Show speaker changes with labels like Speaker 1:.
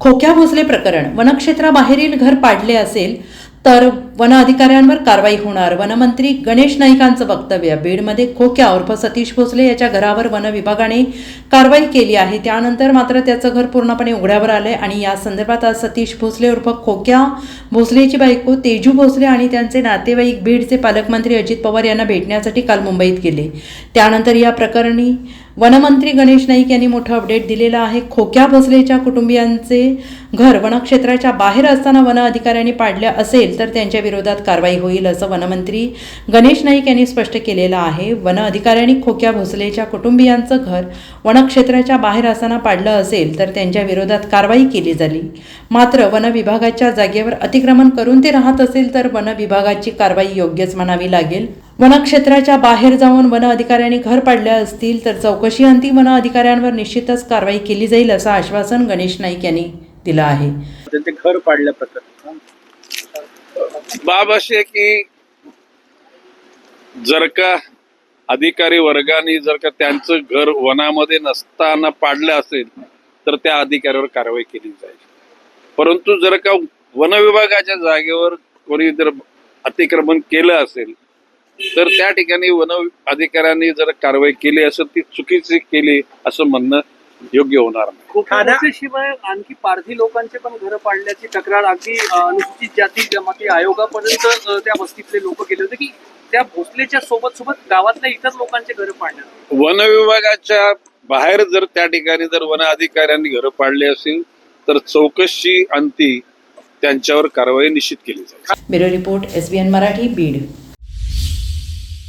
Speaker 1: खोक्या भोसले प्रकरण. वनक्षेत्राबाहेरील घर पाडले असेल तर वन अधिकाऱ्यांवर कारवाई होणार. वनमंत्री गणेश नाईकांचं वक्तव्य. बीडमध्ये खोक्या उर्फ सतीश भोसले याच्या घरावर वन विभागाने कारवाई केली आहे. त्यानंतर मात्र त्याचं घर पूर्णपणे उघड्यावर आलं आहे आणि या संदर्भात आज सतीश भोसले उर्फ खोक्या भोसलेची बायको तेजू भोसले आणि त्यांचे नातेवाईक बीडचे पालकमंत्री अजित पवार यांना भेटण्यासाठी काल मुंबईत गेले. त्यानंतर या प्रकरणी वनमंत्री गणेश नाईक यांनी मोठं अपडेट दिलेलं आहे. खोक्या भोसलेच्या कुटुंबियांचे घर वनक्षेत्राच्या बाहेर असताना वन अधिकाऱ्यांनी पाडलं असेल तर त्यांच्या विरोधात कारवाई होईल असं वनमंत्री गणेश नाईक यांनी स्पष्ट केलेलं आहे. वन अधिकाऱ्यांनी खोक्या भोसलेच्या कुटुंबियांचं घर वनक्षेत्राच्या बाहेर असताना पाडलं असेल तर त्यांच्या विरोधात कारवाई केली झाली मात्र वन विभागाच्या जागेवर अतिक्रमण करून ते राहत असेल तर वन विभागाची कारवाई योग्यच म्हणावी लागेल. वनक्षेत्राच्या बाहेर जाऊन वन अधिकाऱ्यांनी घर पाडले असतील तर चौकशी अंती वन अधिकाऱ्यांवर निश्चितच कारवाई केली जाईल असं आश्वासन गणेश नाईक यांनी दिलं आहे.
Speaker 2: त्यांचे घर पाडल्या प्रकरणी.
Speaker 3: बाब अशी आहे की जर का अधिकारी वर्गाने जर का त्यांचं घर वनामध्ये नसताना पाडलं असेल तर त्या अधिकाऱ्यावर कारवाई केली जाईल. परंतु जर का वन विभागाच्या जागेवर कोणी जर अतिक्रमण केलं असेल तर त्या ठिकाणी वन अधिकाऱ्यांनी जर कारवाई केली असेल ती चुकीची केली असं म्हणणं योग्य होणार नाही.
Speaker 4: शिवाय आणखी पारधी लोकांचे पण घर पाडल्याची तक्रार अगदी अनुसूचित जाती जमाती आयोगापर्यंत त्या वस्तीतले लोक गेले होते की त्या भोसलेच्या सोबत सोबत गावातल्या इतर लोकांचे घर पाडण्यात
Speaker 3: वन विभागाच्या बाहेर जर त्या ठिकाणी जर वन अधिकाऱ्यांनी घरं पाडली असेल तर चौकशी अंती त्यांच्यावर कारवाई निश्चित केली जाईल.
Speaker 1: Bureau report S B N Marathi Beed.